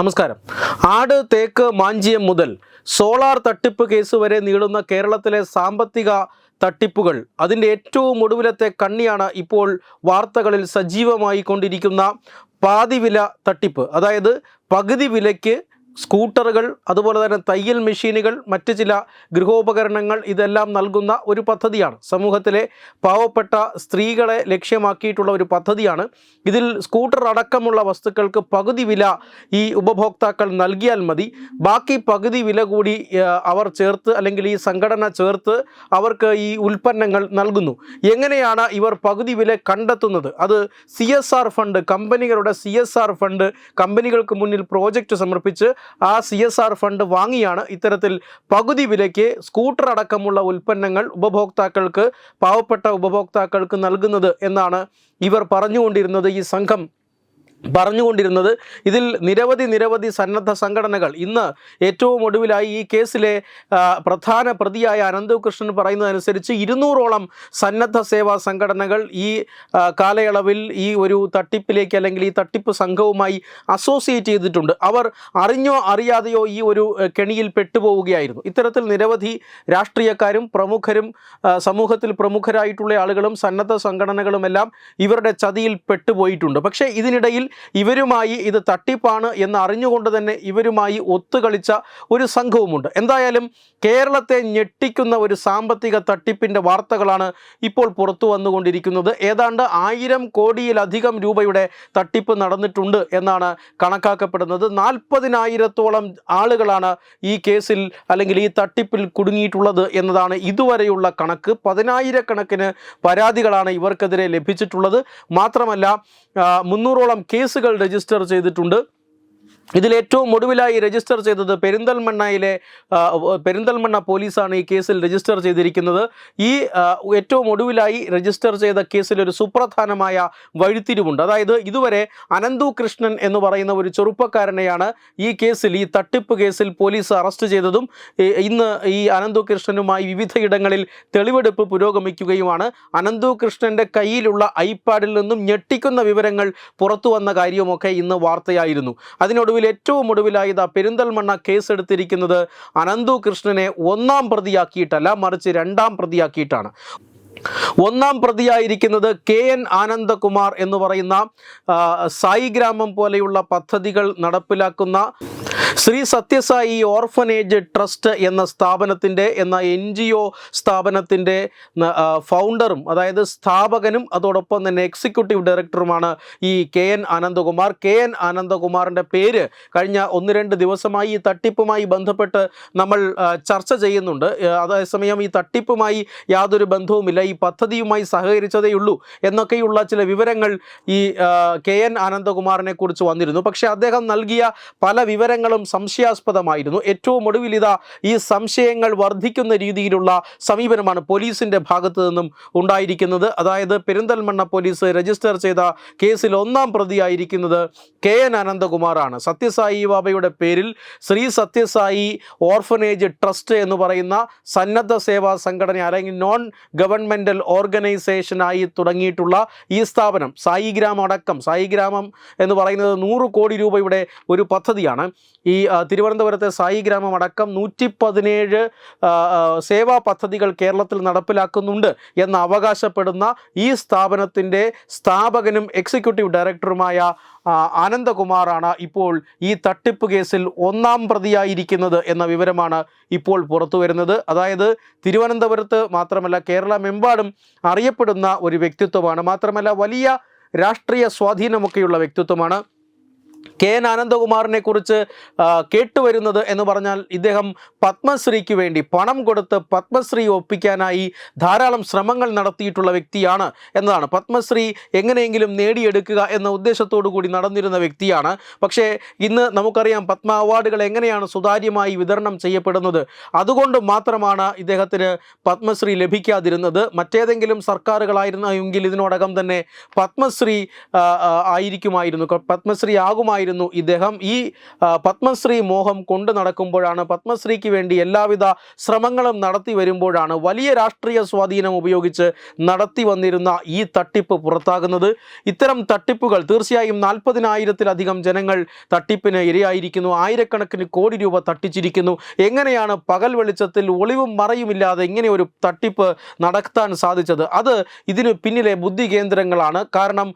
നമസ്കാരം. ആട് തേക്ക് മാഞ്ചിയം മുതൽ സോളാർ തട്ടിപ്പ് കേസ് വരെ നീളുന്ന കേരളത്തിലെ സാമ്പത്തിക തട്ടിപ്പുകൾ. അതിന്റെ ഏറ്റവും ഒടുവിലത്തെ കണ്ണിയാണ് ഇപ്പോൾ വാർത്തകളിൽ സജീവമായി കൊണ്ടിരിക്കുന്ന പാതിവില തട്ടിപ്പ്. അതായത് പകുതി വിലയ്ക്ക് സ്കൂട്ടറുകൾ അതുപോലെ തന്നെ തയ്യൽ മെഷീനുകൾ മറ്റ് ചില ഗൃഹോപകരണങ്ങൾ ഇതെല്ലാം നൽകുന്ന ഒരു പദ്ധതിയാണ്. സമൂഹത്തിലെ പാവപ്പെട്ട സ്ത്രീകളെ ലക്ഷ്യമാക്കിയിട്ടുള്ള ഒരു പദ്ധതിയാണ്. ഇതിൽ സ്കൂട്ടർ അടക്കമുള്ള വസ്തുക്കൾക്ക് പകുതി വില ഈ ഉപഭോക്താക്കൾ നൽകിയാൽ മതി. ബാക്കി പകുതി വില കൂടി അവർ ചേർത്ത് അല്ലെങ്കിൽ ഈ സംഘടന ചേർത്ത് അവർക്ക് ഈ ഉൽപ്പന്നങ്ങൾ നൽകുന്നു. എങ്ങനെയാണ് ഇവർ പകുതി വില കണ്ടെത്തുന്നത്? അത് സി ഫണ്ട് കമ്പനികളുടെ സി ഫണ്ട് കമ്പനികൾക്ക് മുന്നിൽ പ്രോജക്റ്റ് സമർപ്പിച്ച് ആ സി എസ് ആർ ഫണ്ട് വാങ്ങിയാണ്. ഇത്തരത്തിൽ പകുതി വിലയ്ക്ക് സ്കൂട്ടർ അടക്കമുള്ള ഉൽപ്പന്നങ്ങൾ ഉപഭോക്താക്കൾക്ക് പാവപ്പെട്ട ഉപഭോക്താക്കൾക്ക് നൽകുന്നത് എന്നാണ് ഇവർ പറഞ്ഞുകൊണ്ടിരുന്നത് ഈ സംഘം. പറഞ്ഞുകൊണ്ടിരുന്നത്. ഇതിൽ നിരവധി നിരവധി സന്നദ്ധ സംഘടനകൾ ഇന്ന് ഏറ്റവും ഒടുവിലായി ഈ കേസിലെ പ്രധാന പ്രതിയായ അനന്തകൃഷ്ണൻ പറയുന്നതനുസരിച്ച് ഇരുന്നൂറോളം സന്നദ്ധ സേവാ സംഘടനകൾ ഈ കാലയളവിൽ ഈ ഒരു തട്ടിപ്പിലേക്ക് അല്ലെങ്കിൽ ഈ തട്ടിപ്പ് സംഘവുമായി അസോസിയേറ്റ് ചെയ്തിട്ടുണ്ട്. അവർ അറിഞ്ഞോ അറിയാതെയോ ഈ ഒരു കെണിയിൽ പെട്ടുപോവുകയായിരുന്നു. ഇത്തരത്തിൽ നിരവധി രാഷ്ട്രീയക്കാരും പ്രമുഖരും സമൂഹത്തിൽ പ്രമുഖരായിട്ടുള്ള ആളുകളും സന്നദ്ധ സംഘടനകളുമെല്ലാം ഇവരുടെ ചതിയിൽ പെട്ടുപോയിട്ടുണ്ട്. പക്ഷേ ഇതിനിടയിൽ ഇവരുമായി ഇത് തട്ടിപ്പാണ് എന്ന് അറിഞ്ഞുകൊണ്ട് തന്നെ ഇവരുമായി ഒത്തുകളിച്ച ഒരു സംഘവുമുണ്ട്. എന്തായാലും കേരളത്തെ ഞെട്ടിക്കുന്ന ഒരു സാമ്പത്തിക തട്ടിപ്പിന്റെ വാർത്തകളാണ് ഇപ്പോൾ പുറത്തു വന്നുകൊണ്ടിരിക്കുന്നത്. ഏതാണ്ട് ആയിരം കോടിയിലധികം രൂപയുടെ തട്ടിപ്പ് നടന്നിട്ടുണ്ട് എന്നാണ് കണക്കാക്കപ്പെടുന്നത്. നാൽപ്പതിനായിരത്തോളം ആളുകളാണ് ഈ കേസിൽ അല്ലെങ്കിൽ ഈ തട്ടിപ്പിൽ കുടുങ്ങിയിട്ടുള്ളത് എന്നതാണ് ഇതുവരെയുള്ള കണക്ക്. പതിനായിരക്കണക്കിന് പരാതികളാണ് ഇവർക്കെതിരെ ലഭിച്ചിട്ടുള്ളത്. മാത്രമല്ല മുന്നൂറോളം മുന്നൂറോളം കേസുകൾ രജിസ്റ്റർ ചെയ്തിട്ടുണ്ട്. ഇതിൽ ഏറ്റവും ഒടുവിലായി രജിസ്റ്റർ ചെയ്തത് പെരിന്തൽമണ്ണയിലെ പെരിന്തൽമണ്ണ പോലീസാണ് ഈ കേസിൽ രജിസ്റ്റർ ചെയ്തിരിക്കുന്നത്. ഈ ഏറ്റവും ഒടുവിലായി രജിസ്റ്റർ ചെയ്ത കേസിൽ ഒരു സുപ്രധാനമായ വഴിത്തിരിവുണ്ട്. അതായത് ഇതുവരെ അനന്തു കൃഷ്ണൻ എന്ന് പറയുന്ന ഒരു ചെറുപ്പക്കാരനെയാണ് ഈ കേസിൽ ഈ തട്ടിപ്പ് കേസിൽ പോലീസ് അറസ്റ്റ് ചെയ്തതും ഇന്ന് ഈ അനന്തു കൃഷ്ണനുമായി വിവിധയിടങ്ങളിൽ തെളിവെടുപ്പ് പുരോഗമിക്കുകയുമാണ്. അനന്തു കൃഷ്ണന്റെ കയ്യിലുള്ള ഐപാഡിൽ നിന്നും ഞെട്ടിക്കുന്ന വിവരങ്ങൾ പുറത്തു വന്ന കാര്യവുമൊക്കെ ഇന്ന് വാർത്തയായിരുന്നു. അതിനൊടുവിൽ ഏറ്റവും ഒടുവിലായി ഇതാ പെരിന്തൽമണ്ണ കേസെടുത്തിരിക്കുന്നത് അനന്തു കൃഷ്ണനെ ഒന്നാം പ്രതിയാക്കിയിട്ടല്ല മറിച്ച് രണ്ടാം പ്രതിയാക്കിയിട്ടാണ്. ഒന്നാം പ്രതിയായിരിക്കുന്നത് കെ എൻ ആനന്ദകുമാർ എന്ന് പറയുന്ന സായി ഗ്രാമം പോലെയുള്ള പദ്ധതികൾ നടപ്പിലാക്കുന്ന ശ്രീ സത്യസായി ഓർഫനേജ് ട്രസ്റ്റ് എന്ന സ്ഥാപനത്തിന്റെ എന്ന എൻ ജി ഒ സ്ഥാപനത്തിന്റെ ഫൗണ്ടറും അതായത് സ്ഥാപകനും അതോടൊപ്പം തന്നെ എക്സിക്യൂട്ടീവ് ഡയറക്ടറുമാണ് ഈ K N Anandakumar. K N ആനന്ദകുമാറിന്റെ പേര് കഴിഞ്ഞ ഒന്ന് രണ്ട് ദിവസമായി ഈ തട്ടിപ്പുമായി ബന്ധപ്പെട്ട് നമ്മൾ ചർച്ച ചെയ്യുന്നുണ്ട്. അതേസമയം ഈ തട്ടിപ്പുമായി യാതൊരു ബന്ധവുമില്ല. ഈ പദ്ധതിയുമായി സഹകരിച്ചതേയുള്ളൂ എന്നൊക്കെയുള്ള ചില വിവരങ്ങൾ ഈ കെ എൻ ആനന്ദകുമാറിനെ കുറിച്ച് വന്നിരുന്നു. പക്ഷേ അദ്ദേഹം നൽകിയ പല വിവരങ്ങളും സംശയാസ്പദമായിരുന്നു. ഏറ്റവും ഒടുവിൽ ഇതാ ഈ സംശയങ്ങൾ വർദ്ധിക്കുന്ന രീതിയിലുള്ള സമീപനമാണ് പോലീസിന്റെ ഭാഗത്തു നിന്നും ഉണ്ടായിരിക്കുന്നത്. അതായത് പെരിന്തൽമണ്ണ പോലീസ് രജിസ്റ്റർ ചെയ്ത കേസിൽ ഒന്നാം പ്രതിയായിരിക്കുന്നത് കെ എൻ അനന്തകുമാറാണ്. സത്യസായി ബാബയുടെ പേരിൽ ശ്രീ സത്യസായി ഓർഫനേജ് ട്രസ്റ്റ് എന്ന് പറയുന്ന സന്നദ്ധ സേവാ സംഘടന അല്ലെങ്കിൽ നോൺ ഗവൺമെന്റൽ ഓർഗനൈസേഷനായി തുടങ്ങിയിട്ടുള്ള ഈ സ്ഥാപനം സായി ഗ്രാമം അടക്കം സായി ഗ്രാമം എന്ന് പറയുന്നത് നൂറ് കോടി രൂപയുടെ ഒരു പദ്ധതിയാണ്. ഈ തിരുവനന്തപുരത്തെ സായി ഗ്രാമം അടക്കം നൂറ്റി പതിനേഴ് സേവാ പദ്ധതികൾ കേരളത്തിൽ നടപ്പിലാക്കുന്നുണ്ട് എന്ന് അവകാശപ്പെടുന്ന ഈ സ്ഥാപനത്തിന്റെ സ്ഥാപകനും എക്സിക്യൂട്ടീവ് ഡയറക്ടറുമായ ആനന്ദകുമാറാണ് ഇപ്പോൾ ഈ തട്ടിപ്പ് കേസിൽ ഒന്നാം പ്രതിയായിരിക്കുന്നത് എന്ന വിവരമാണ് ഇപ്പോൾ പുറത്തു വരുന്നത്. അതായത് തിരുവനന്തപുരത്ത് മാത്രമല്ല കേരളമെമ്പാടും അറിയപ്പെടുന്ന ഒരു വ്യക്തിത്വമാണ്. മാത്രമല്ല വലിയ രാഷ്ട്രീയ സ്വാധീനമൊക്കെയുള്ള വ്യക്തിത്വമാണ്. കെ എൻ ആനന്ദകുമാറിനെ കുറിച്ച് കേട്ടുവരുന്നത് എന്ന് പറഞ്ഞാൽ ഇദ്ദേഹം പത്മശ്രീക്ക് വേണ്ടി പണം കൊടുത്ത് പത്മശ്രീ ഒപ്പിക്കാനായി ധാരാളം ശ്രമങ്ങൾ നടത്തിയിട്ടുള്ള വ്യക്തിയാണ് എന്നതാണ്. പത്മശ്രീ എങ്ങനെയെങ്കിലും നേടിയെടുക്കുക എന്ന ഉദ്ദേശത്തോടു കൂടി നടന്നിരുന്ന വ്യക്തിയാണ്. പക്ഷേ ഇന്ന് നമുക്കറിയാം പത്മ അവാർഡുകൾ എങ്ങനെയാണ് സുതാര്യമായി വിതരണം ചെയ്യപ്പെടുന്നത്. അതുകൊണ്ട് മാത്രമാണ് ഇദ്ദേഹത്തിന് പത്മശ്രീ ലഭിക്കാതിരുന്നത്. മറ്റേതെങ്കിലും സർക്കാരുകളായിരുന്നെങ്കിൽ ഇതിനോടകം തന്നെ പത്മശ്രീ ആയിരിക്കുമായിരുന്നു. പത്മശ്രീ ആകുമായിരുന്നു മോഹമായിരുന്നു ഇദ്ദേഹം. ഈ പത്മശ്രീ മോഹം കൊണ്ടു നടക്കുമ്പോഴാണ് പത്മശ്രീക്ക് വേണ്ടി എല്ലാവിധ ശ്രമങ്ങളും നടത്തി വരുമ്പോഴാണ് വലിയ രാഷ്ട്രീയ സ്വാധീനം ഉപയോഗിച്ച് നടത്തി വന്നിരുന്ന ഈ തട്ടിപ്പ് പുറത്താകുന്നത്. ഇത്തരം തട്ടിപ്പുകൾ തീർച്ചയായും നാൽപ്പതിനായിരത്തിലധികം ജനങ്ങൾ തട്ടിപ്പിന് ഇരയായിരിക്കുന്നു. ആയിരക്കണക്കിന് കോടി രൂപ തട്ടിച്ചിരിക്കുന്നു. എങ്ങനെയാണ് പകൽ വെളിച്ചത്തിൽ ഒളിവും മറയുമില്ലാതെ ഇങ്ങനെ ഒരു തട്ടിപ്പ് നടത്താൻ സാധിച്ചത്? അത് ഇതിന് പിന്നിലെ ബുദ്ധി കേന്ദ്രങ്ങളാണ്. കാരണം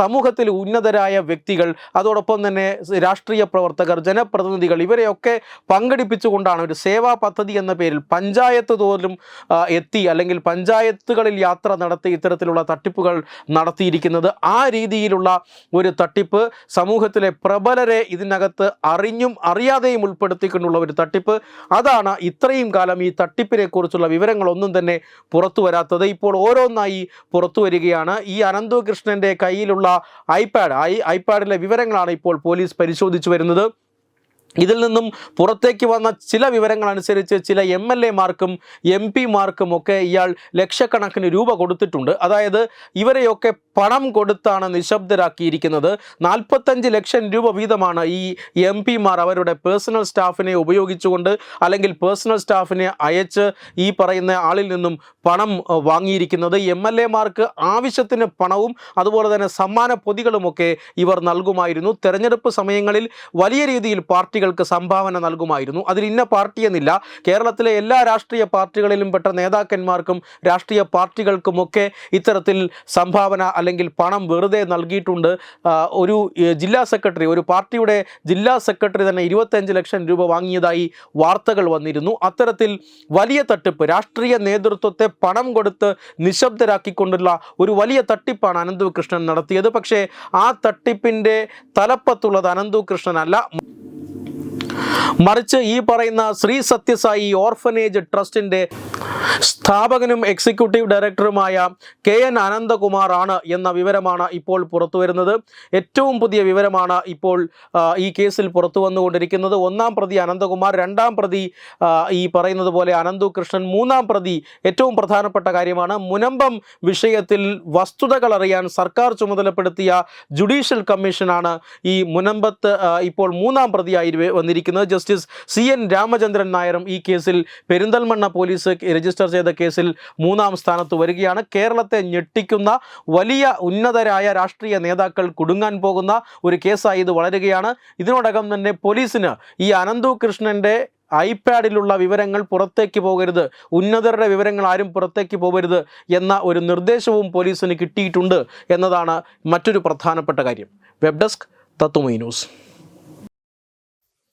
സമൂഹത്തിൽ ഉന്നതരായ വ്യക്തികൾ അതോടൊപ്പം തന്നെ രാഷ്ട്രീയ പ്രവർത്തകർ ജനപ്രതിനിധികൾ ഇവരെയൊക്കെ പങ്കെടുപ്പിച്ചുകൊണ്ടാണ് ഒരു സേവാ പദ്ധതി എന്ന പേരിൽ പഞ്ചായത്ത് തോറും എത്തി അല്ലെങ്കിൽ പഞ്ചായത്തുകളിൽ യാത്ര നടത്തി ഇത്തരത്തിലുള്ള തട്ടിപ്പുകൾ നടത്തിയിരിക്കുന്നത്. ആ രീതിയിലുള്ള ഒരു തട്ടിപ്പ് സമൂഹത്തിലെ പ്രബലരെ ഇതിനകത്ത് അറിഞ്ഞും അറിയാതെയും ഉൾപ്പെടുത്തിക്കൊണ്ടുള്ള ഒരു തട്ടിപ്പ്. അതാണ് ഇത്രയും കാലം ഈ തട്ടിപ്പിനെക്കുറിച്ചുള്ള വിവരങ്ങളൊന്നും തന്നെ പുറത്തു വരാത്തത്. ഇപ്പോൾ ഓരോന്നായി പുറത്തു വരികയാണ്. ഈ അനന്തു കൃഷ്ണന്റെ കയ്യിലുള്ള ഐപാഡ് ഐ ഐപാഡിലെ വിവരങ്ങളാണ് ഇപ്പോൾ പോലീസ് പരിശോധിച്ചു വരുന്നത്. ഇതിൽ നിന്നും പുറത്തേക്ക് വന്ന ചില വിവരങ്ങൾ അനുസരിച്ച് ചില എം എൽ എമാർക്കും എം പിമാർക്കും ഒക്കെ ഇയാൾ ലക്ഷക്കണക്കിന് രൂപ കൊടുത്തിട്ടുണ്ട്. അതായത് ഇവരെയൊക്കെ പണം കൊടുത്താണ് നിശബ്ദരാക്കിയിരിക്കുന്നത്. നാൽപ്പത്തഞ്ച് ലക്ഷം രൂപ വീതമാണ് ഈ എം പിമാർ അവരുടെ പേഴ്സണൽ സ്റ്റാഫിനെ ഉപയോഗിച്ചുകൊണ്ട് അല്ലെങ്കിൽ പേഴ്സണൽ സ്റ്റാഫിനെ അയച്ച് ഈ പറയുന്ന ആളിൽ നിന്നും പണം വാങ്ങിയിരിക്കുന്നത്. എം എൽ എമാർക്ക് ആവശ്യത്തിന് പണവും അതുപോലെ തന്നെ സമ്മാന പൊതികളുമൊക്കെ ഇവർ നൽകുമായിരുന്നു. തെരഞ്ഞെടുപ്പ് സമയങ്ങളിൽ വലിയ രീതിയിൽ പാർട്ടികൾക്ക് സംഭാവന നൽകുമായിരുന്നു. അതിൽ ഇന്ന പാർട്ടി എന്നില്ല. കേരളത്തിലെ എല്ലാ രാഷ്ട്രീയ പാർട്ടികളിലും പെട്ട നേതാക്കന്മാർക്കും രാഷ്ട്രീയ പാർട്ടികൾക്കുമൊക്കെ ഇത്തരത്തിൽ സംഭാവന അല്ലെങ്കിൽ പണം വെറുതെ നൽകിയിട്ടുണ്ട്. ഒരു ജില്ലാ സെക്രട്ടറി ഒരു പാർട്ടിയുടെ ജില്ലാ സെക്രട്ടറി തന്നെ ഇരുപത്തഞ്ച് ലക്ഷം രൂപ വാങ്ങിയതായി വാർത്തകൾ വന്നിരുന്നു. അത്തരത്തിൽ വലിയ തട്ടിപ്പ് രാഷ്ട്രീയ നേതൃത്വത്തെ പണം കൊടുത്ത് നിശബ്ദരാക്കിക്കൊണ്ടുള്ള ഒരു വലിയ തട്ടിപ്പാണ് അനന്തു കൃഷ്ണൻ നടത്തിയത്. പക്ഷേ ആ തട്ടിപ്പിന്റെ തലപ്പത്തുള്ളത് അനന്തു കൃഷ്ണനല്ല മറിച്ച് ഈ പറയുന്ന ശ്രീ സത്യസായി ഓർഫനേജ് ട്രസ്റ്റിന്റെ സ്ഥാപകനും എക്സിക്യൂട്ടീവ് ഡയറക്ടറുമായ കെ എൻ അനന്തകുമാർ ആണ് എന്ന വിവരമാണ് ഇപ്പോൾ പുറത്തു വരുന്നത് ഏറ്റവും പുതിയ വിവരമാണ് ഇപ്പോൾ ഈ കേസിൽ പുറത്തു വന്നുകൊണ്ടിരിക്കുന്നത് ഒന്നാം പ്രതി അനന്തകുമാർ രണ്ടാം പ്രതി ഈ പറയുന്നത് പോലെ അനന്തു കൃഷ്ണൻ മൂന്നാം പ്രതി ഏറ്റവും പ്രധാനപ്പെട്ട കാര്യമാണ്. മുനമ്പം വിഷയത്തിൽ വസ്തുതകൾ അറിയാൻ സർക്കാർ ചുമതലപ്പെടുത്തിയ ജുഡീഷ്യൽ കമ്മീഷനാണ് ഈ മുനമ്പത്ത് ഇപ്പോൾ മൂന്നാം പ്രതിയായി വന്നിരിക്കുന്നത്. ജസ്റ്റിസ് സി എൻ രാമചന്ദ്രൻ നായരും ഈ കേസിൽ പെരിന്തൽമണ്ണ പോലീസ് രജിസ്റ്റർ ചെയ്ത കേസിൽ മൂന്നാം സ്ഥാനത്ത് വരികയാണ്. കേരളത്തെ ഞെട്ടിക്കുന്ന വലിയ ഉന്നതരായ രാഷ്ട്രീയ നേതാക്കൾ കുടുങ്ങാൻ പോകുന്ന ഒരു കേസായി ഇത് വളരുകയാണ്. ഇതിനോടകം തന്നെ പോലീസിന് ഈ അനന്തു കൃഷ്ണന്റെ ഐപാഡിലുള്ള വിവരങ്ങൾ പുറത്തേക്ക് പോകരുത്. ഉന്നതരുടെ വിവരങ്ങൾ ആരും പുറത്തേക്ക് പോകരുത് എന്ന ഒരു നിർദ്ദേശവും പോലീസിന് കിട്ടിയിട്ടുണ്ട് എന്നതാണ് മറ്റൊരു പ്രധാനപ്പെട്ട കാര്യം. വെബ് ഡെസ്ക് തത്തുമൈ news